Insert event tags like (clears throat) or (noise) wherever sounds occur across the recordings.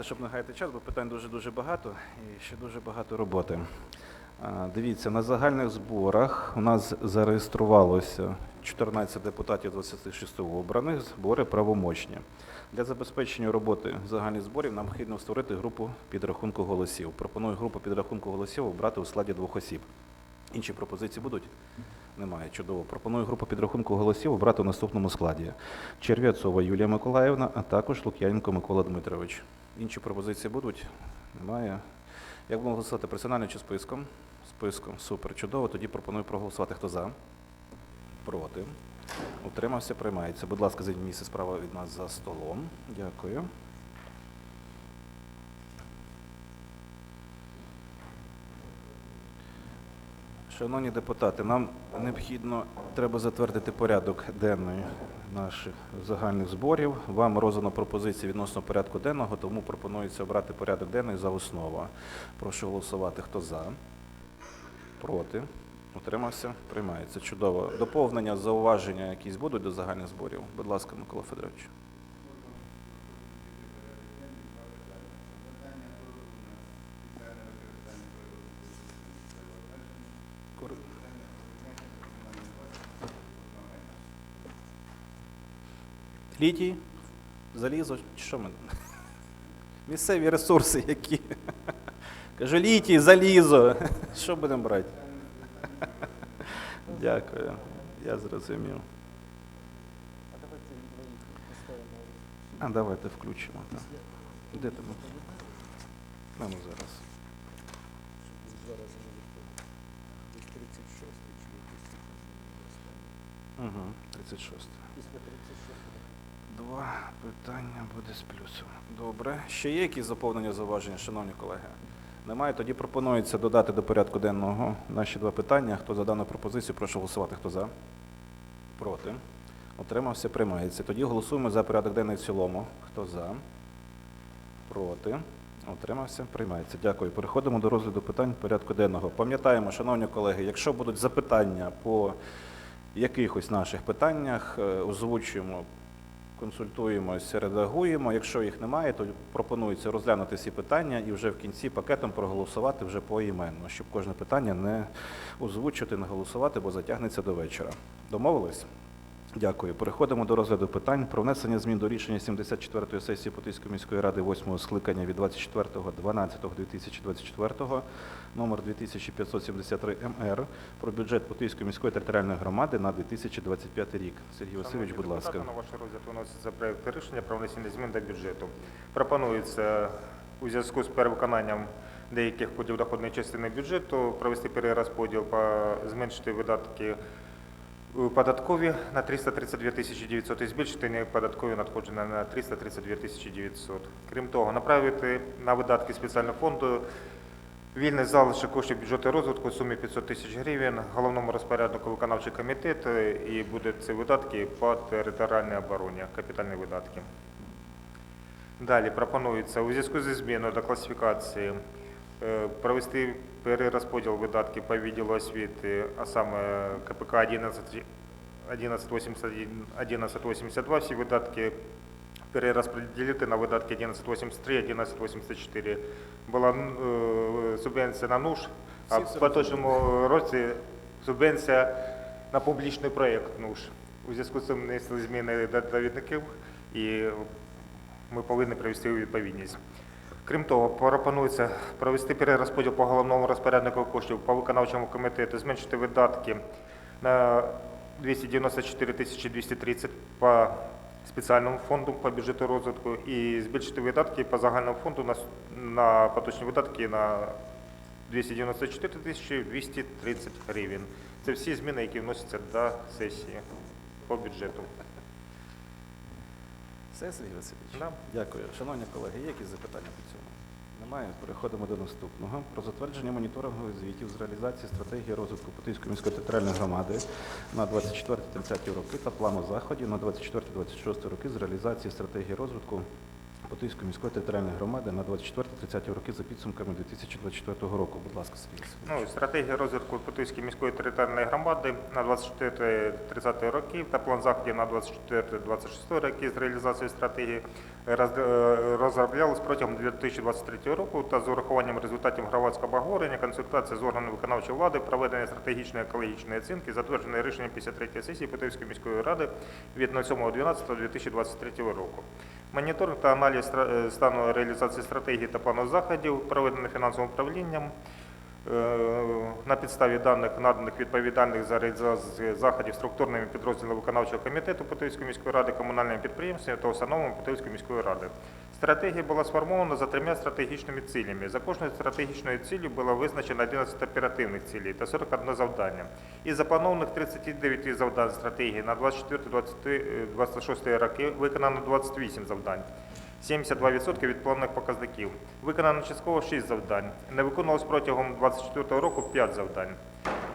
Щоб не гаяти час, бо питань дуже-дуже багато і ще дуже багато роботи. Дивіться, на загальних зборах у нас зареєструвалося 14 депутатів 26 обраних, збори правомочні. Для забезпечення роботи загальних зборів нам необхідно створити групу підрахунку голосів. Пропоную групу підрахунку голосів обрати у складі двох осіб. Інші пропозиції будуть? Немає. Чудово. Пропоную групу підрахунку голосів обрати у наступному складі. Черв'яцова Юлія Миколаївна, а також Лук'яненко Микола Дмитрович. Інші пропозиції будуть? Немає. Як будемо голосувати персонально чи списком? Списком. Супер. Чудово. Тоді пропоную проголосувати. Хто за? Проти. Утримався, приймається. Будь ласка, займіть місце справа від нас за столом. Дякую. Шановні депутати, нам необхідно треба затвердити порядок денний наших загальних зборів. Вам роздано пропозиції відносно порядку денного, тому пропонується обрати порядок денний за основу. Прошу голосувати. Хто за? Проти? Утримався? Приймається. Чудово. Доповнення, зауваження якісь будуть до загальних зборів? Будь ласка, Микола Федорович. Літій, залізо, що ми? Місцеві ресурси які. Кажу, літій, залізо. Що будемо брати? Дякую. Я зрозумів. А давайте включимо. Так. Де там? Ну, ну, зараз. Угу, 36. Два питання буде з плюсом. Добре. Ще є якісь заповнення зауваження, шановні колеги? Немає. Тоді пропонується додати до порядку денного наші два питання. Хто за дану пропозицію, прошу голосувати. Хто за? Проти. Утримався, приймається. Тоді голосуємо за порядок денний в цілому. Хто за? Проти. Утримався, приймається. Дякую. Переходимо до розгляду питань порядку денного. Пам'ятаємо, шановні колеги, якщо будуть запитання по якихось наших питаннях, е, озвучуємо, консультуємося, редагуємо. Якщо їх немає, то пропонується розглянути всі питання і вже в кінці пакетом проголосувати вже поіменно, щоб кожне питання не озвучити, не голосувати, бо затягнеться до вечора. Домовились? Дякую. Переходимо до розгляду питань про внесення змін до рішення 74-ї сесії Потиської міської ради 8-го скликання від 24.12.2024, номер 2573 МР про бюджет Потиської міської територіальної громади на 2025 рік. Сергій Васильович, будь ласка. На ваш розгляд виноситься проект рішення про внесення змін до бюджету. Пропонується у зв'язку з перевиконанням деяких поділ доходної частини бюджету провести перерозподіл, по- зменшити видатки податкові на 332 тисячі 900 і збільшити неподаткові надходження на 332 тисячі 900. Крім того, направити на видатки спеціального фонду Вільний залишок коштів бюджету розвитку в сумі 500 тисяч гривень головному розпоряднику виконавчий комітет е, і буде ці видатки по територіальній обороні, капітальні видатки. Далі пропонується у зв'язку зі зміною до класифікації е, провести перерозподіл видатків по відділу освіти, а саме КПК 11, 1181, 1182, всі видатки перерозподілити на видатки 1183, 1184. Була е, субвенція на НУШ, а в поточному році субвенція на публічний проєкт НУШ. У зв'язку з цим внесли зміни до довідників і ми повинні привести у відповідність. Крім того, пропонується провести перерозподіл по головному розпоряднику коштів по виконавчому комітету, зменшити видатки на 294 тисячі 230 по спеціальному фонду по бюджету розвитку і збільшити видатки по загальному фонду на, на поточні видатки на 294 тисячі 230 гривень. Це всі зміни, які вносяться до сесії по бюджету. Все, Сергій Васильович? Да. Дякую. Шановні колеги, є якісь запитання по цьому? Немає. Переходимо до наступного. Про затвердження моніторингових звітів з реалізації стратегії розвитку Путинської міської територіальної громади на 24-30 роки та плану заходів на 24-26 роки з реалізації стратегії розвитку Потиської міської територіальної громади на 24-30 роки за підсумками 2024 року. Будь ласка, Сергій Ну, стратегія розвитку Потуйської міської територіальної громади на 24-30 роки та план заходів на 24-26 роки з реалізацією стратегії е, розроблялись протягом 2023 року та з урахуванням результатів громадського обговорення, консультації з органами виконавчої влади, проведення стратегічної екологічної оцінки, затверджене рішенням 53 сесії Путівської міської ради від 07.12.2023 року. Моніторинг та аналіз е, стану реалізації стратегії та плану заходів, проведених фінансовим управлінням, Е, на підставі даних, наданих відповідальних за реалізацію заходів структурними підрозділами виконавчого комітету Путильської міської ради, комунальними підприємствами та установами Путильської міської ради. Стратегія була сформована за трьома стратегічними цілями. За кожною стратегічною ціллю було визначено 11 оперативних цілей та 41 завдання. Із запланованих 39 завдань стратегії на 24-26 роки виконано 28 завдань. 72% від планових показників. Виконано частково 6 завдань. Не виконувалось протягом 2024 року 5 завдань.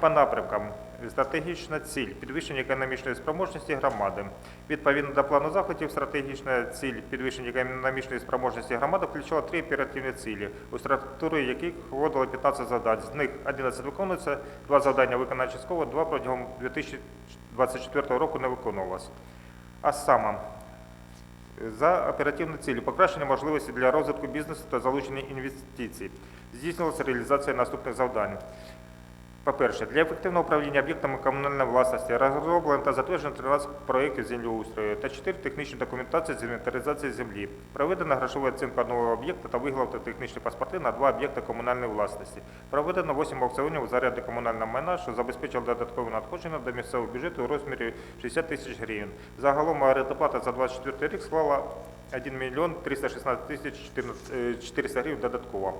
По напрямкам. Стратегічна ціль підвищення економічної спроможності громади. Відповідно до плану заходів, стратегічна ціль підвищення економічної спроможності громади включала три оперативні цілі, у структуру яких входило 15 завдань. З них 11 виконується, 2 завдання виконано частково, 2 протягом 2024 року не виконувалось. А саме, за оперативну цілі покращення можливості для розвитку бізнесу та залучення інвестицій. Здійснилася реалізація наступних завдань. По-перше, для ефективного управління об'єктами комунальної власності розроблено та затверджено 13 проєктів землеустрою та 4 технічні документації з інвентаризації землі. Проведена грошова оцінка одного об'єкта та виглавлено технічні паспорти на два об'єкти комунальної власності. Проведено 8 аукціонів за ряди комунального майна, що забезпечило додаткове надходження до місцевого бюджету у розмірі 60 тисяч гривень. Загалом орендоплата за 24 рік склала 1 мільйон 316 тисяч 400 гривень додатково.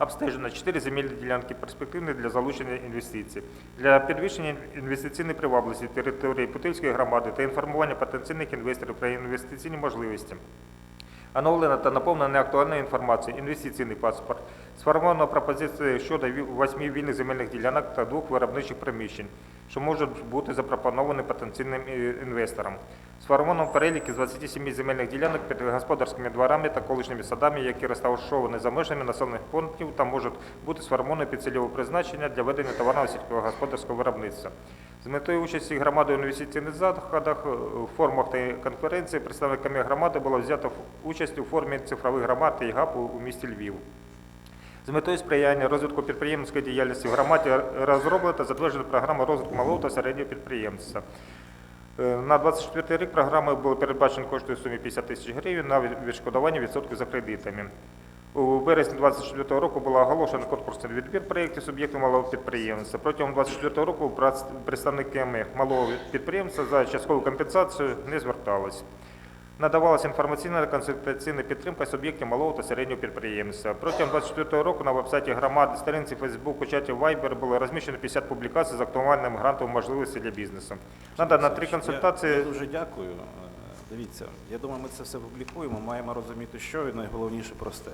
Обстежено 4 земельні ділянки перспективні для залучення інвестицій. Для підвищення інвестиційної привабливості території Путильської громади та інформування потенційних інвесторів про інвестиційні можливості. Оновлена та наповнена актуальною інформацією інвестиційний паспорт. Сформовано пропозиції щодо восьми вільних земельних ділянок та двох виробничих приміщень, що можуть бути запропоновані потенційним інвесторам. Сформовано перелік із 27 земельних ділянок під господарськими дворами та колишніми садами, які розташовані за межами населених пунктів та можуть бути сформовані під цільове призначення для ведення товарного сільськогосподарського виробництва. З метою участі громади у інвестиційних заходах, е, формах та конференції представниками громади було взято участь у формі цифрових громад і ГАП у- у місті Львів. З метою сприяння розвитку підприємницької діяльності в громаді розроблена та затверджена програма розвитку малого та середнього підприємства. Е, На 24 рік програмою було передбачено кошти у сумі 50 тисяч гривень на відшкодування відсотків за кредитами. У березні 2024 року було оголошено конкурсний відбір проєктів суб'єктів малого підприємства. Протягом 2024 року представниками малого підприємства за часткову компенсацію не звертались. Надавалася інформаційна та консультаційна підтримка суб'єктів малого та середнього підприємства. Протягом 2024 року на вебсайті громади, сторінці Facebook, чаті Viber було розміщено 50 публікацій з актуальним грантовим можливості для бізнесу. Надано три Я- Я дуже дякую. Дивіться, я думаю, ми це все публікуємо. Маємо розуміти, що і найголовніше просте.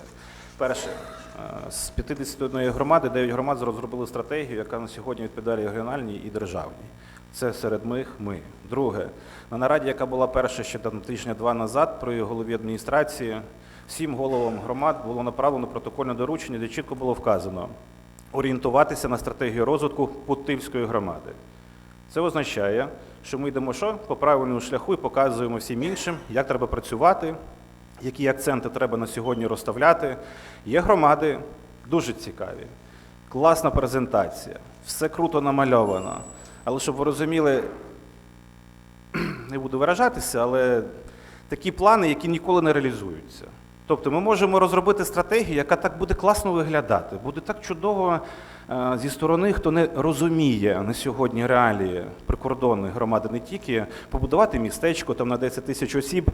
Перше, е, з 51 громади 9 громад розробили стратегію, яка на сьогодні відповідає регіональній і державній. Це серед них ми. Друге, на нараді, яка була перша ще там тижня-два назад при голові адміністрації, всім головам громад було направлено протокольне доручення, де чітко було вказано орієнтуватися на стратегію розвитку Путильської громади. Це означає, що ми йдемо що? по правильному шляху і показуємо всім іншим, як треба працювати, які акценти треба на сьогодні розставляти. Є громади дуже цікаві, класна презентація, все круто намальовано. Але щоб ви розуміли, (clears throat) не буду виражатися, але такі плани, які ніколи не реалізуються. Тобто ми можемо розробити стратегію, яка так буде класно виглядати, буде так чудово зі сторони, хто не розуміє на сьогодні реалії прикордонної громади не тільки побудувати містечко там на 10 тисяч осіб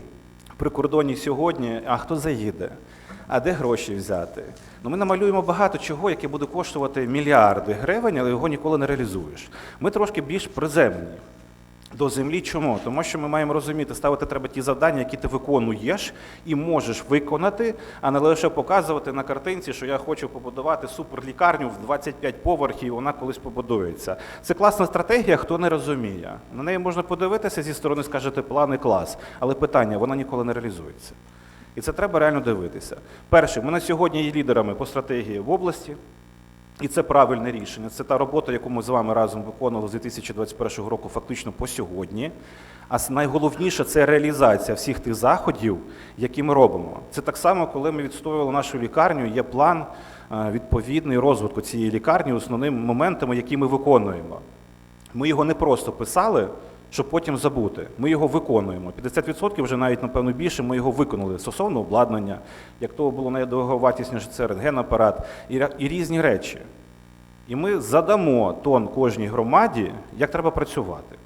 при кордоні сьогодні, а хто заїде? А де гроші взяти? Ну, ми намалюємо багато чого, яке буде коштувати мільярди гривень, але його ніколи не реалізуєш. Ми трошки більш приземні до землі. Чому? Тому що ми маємо розуміти, ставити треба ті завдання, які ти виконуєш і можеш виконати, а не лише показувати на картинці, що я хочу побудувати суперлікарню в 25 поверхів, і вона колись побудується. Це класна стратегія, хто не розуміє. На неї можна подивитися зі сторони, скажете, плани клас, але питання, вона ніколи не реалізується. І це треба реально дивитися. Перше, ми на сьогодні є лідерами по стратегії в області. І це правильне рішення. Це та робота, яку ми з вами разом виконували з 2021 року, фактично по сьогодні. А найголовніше це реалізація всіх тих заходів, які ми робимо. Це так само, коли ми відстоювали нашу лікарню, є план е, відповідний розвитку цієї лікарні основними моментами, які ми виконуємо. Ми його не просто писали, щоб потім забути. Ми його виконуємо. 50% вже навіть, напевно, більше ми його виконали стосовно обладнання, як того було найдороговартісніше, це рентгенапарат і, і різні речі. І ми задамо тон кожній громаді, як треба працювати.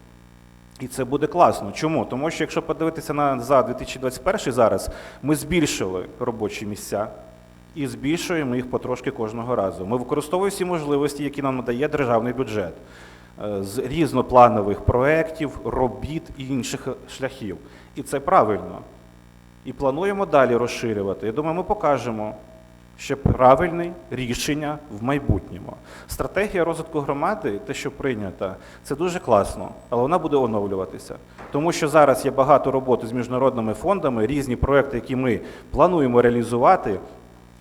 І це буде класно. Чому? Тому що якщо подивитися на за 2021 зараз, ми збільшили робочі місця і збільшуємо їх потрошки кожного разу. Ми використовуємо всі можливості, які нам надає державний бюджет з різнопланових проєктів, робіт і інших шляхів. І це правильно. І плануємо далі розширювати. Я думаю, ми покажемо ще правильне рішення в майбутньому. Стратегія розвитку громади, те, що прийнята, це дуже класно, але вона буде оновлюватися. Тому що зараз є багато роботи з міжнародними фондами, різні проекти, які ми плануємо реалізувати.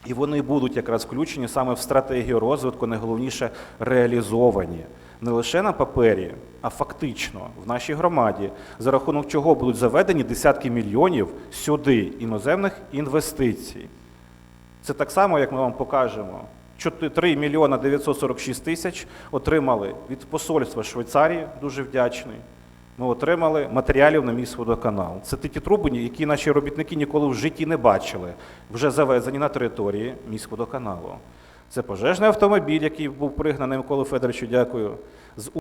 І вони будуть якраз включені саме в стратегію розвитку, найголовніше реалізовані не лише на папері, а фактично в нашій громаді, за рахунок чого будуть заведені десятки мільйонів сюди іноземних інвестицій. Це так само, як ми вам покажемо. 3 мільйона 946 тисяч отримали від посольства Швейцарії, дуже вдячний. Ми отримали матеріалів на міст водоканал. Це ті труби, які наші робітники ніколи в житті не бачили, вже завезені на території міськ водоканалу. Це пожежний автомобіль, який був пригнаний Миколу Федоровичу, дякую. з